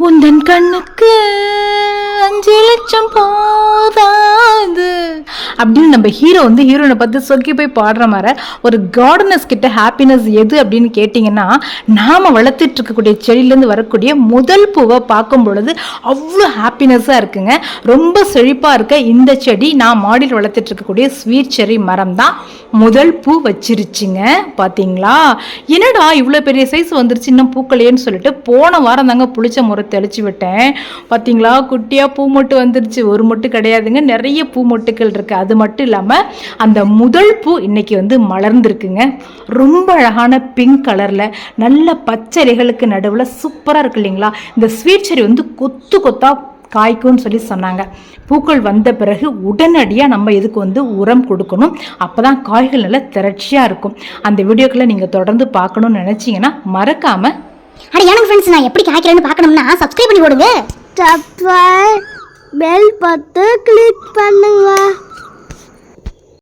உந்தன் கண்ணுக்கு அஞ்சு லட்சம் போதா அப்படின்னு நம்ம ஹீரோ வந்து ஹீரோனை பார்த்து சொக்கி போய் பாடுற மாதிரி ஒரு கார்டனஸ் கிட்ட ஹாப்பினஸ் எது அப்படின்னு கேட்டிங்கன்னா நாம் வளர்த்துட்டு இருக்கக்கூடிய செடியிலேருந்து வரக்கூடிய முதல் பூவை பார்க்கும் பொழுது அவ்வளோ ஹாப்பினஸ்ஸாக இருக்குங்க. ரொம்ப செழிப்பாக இருக்க இந்த செடி நான் மாடியில் வளர்த்துட்டு இருக்கக்கூடிய ஸ்வீட் செரி மரம் தான். முதல் பூ வச்சிருச்சுங்க. பார்த்தீங்களா என்னடா இவ்வளோ பெரிய சைஸ் வந்துருச்சு இன்னும் பூக்கலையேன்னு சொல்லிட்டு போன வாரம் தாங்க புளிச்ச முறை தெளிச்சு விட்டேன். பார்த்தீங்களா குட்டியாக பூ மொட்டு வந்துருச்சு. ஒரு மொட்டு கிடையாதுங்க. நிறைய பூ மொட்டுக்கள் இருக்குது அது மட்டும் இல்லாமல் அந்த முதல் பூ இன்னைக்கு வந்து மலர்ந்துருக்குங்க. ரொம்ப அழகான பிங்க் கலரில் நல்ல பச்சை இலைகளுக்கு நடுவில் சூப்பராக இருக்கு இல்லைங்களா? இந்த ஸ்வீட் செரி வந்து கொத்து கொத்தா காய்க்கும்னு சொல்லி சொன்னாங்க. பூக்கள் வந்த பிறகு உடனடியாக நம்ம இதுக்கு வந்து உரம் கொடுக்கணும். அப்போ தான் காய்கள் நல்லா திரட்சியாக இருக்கும். அந்த வீடியோக்களை நீங்கள் தொடர்ந்து பார்க்கணும்னு நினச்சிங்கன்னா மறக்காமல் அட எனக்கு ஃப்ரெண்ட்ஸ் நான் எப்படி காய்க்கிறேன்னு பார்க்கணும்னா சப்ஸ்கிரைப் பண்ணி போடுங்க. பெல் பட்டு கிளிக் பண்ணுங்க.